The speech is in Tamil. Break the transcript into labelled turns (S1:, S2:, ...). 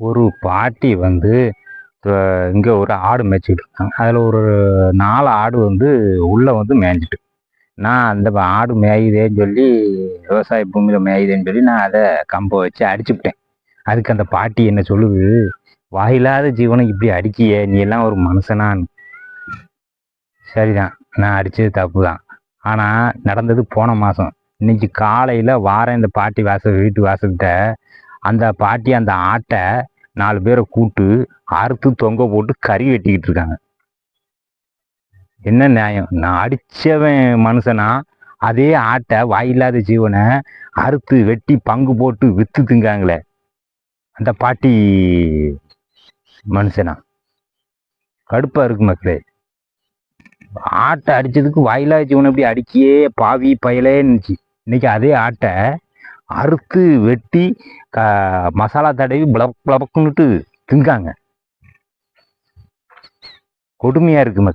S1: ஒரு பாட்டி வந்து இங்கே ஒரு ஆடு மேய்ச்சிக்கிட்டு இருக்காங்க. அதில் ஒரு நாலு ஆடு வந்து உள்ளே வந்து மேய்ஞ்சிட்டு. நான் அந்த ஆடு மேயுதேன்னு சொல்லி விவசாய பூமியில் மேயுதேன்னு சொல்லி நான் அதை கம்பை வச்சு அடிச்சுப்பிட்டேன். அதுக்கு அந்த பாட்டி என்ன சொல்லுது? வாயில்லாத ஜீவனை இப்படி அடிக்கியே நீ எல்லாம் ஒரு மனுஷனான்னு. சரிதான் நான் அடித்தது தப்பு தான் ஆனால் நடந்தது போன மாதம் இன்னைக்கு காலையில் வாரேன் இந்த பாட்டி வாசல் வீட்டு வாசல்கிட்ட. அந்த பாட்டி அந்த ஆட்டை நாலு பேரை கூட்டு அறுத்து தொங்க போட்டு கறி வெட்டிக்கிட்டு இருக்காங்க. என்ன நியாயம்? நான் அடித்தவன் மனுஷனா? அதே ஆட்டை வாயில்லாத ஜீவனை அறுத்து வெட்டி பங்கு போட்டு வித்து திங்காங்களே அந்த பாட்டி மனுஷனா? கடுப்பாக இருக்கு மக்களே. ஆட்டை அடித்ததுக்கு வாயில்லாத ஜீவனை எப்படி அடிக்கியே? பாவி பயலேன்னுச்சு இன்னைக்கு அதே ஆட்டை அறுத்து வெட்டி க மசாலா தடவி பிளப் பிளபக்குன்னுட்டு திங்காங்க கொடுமையா இருக்கு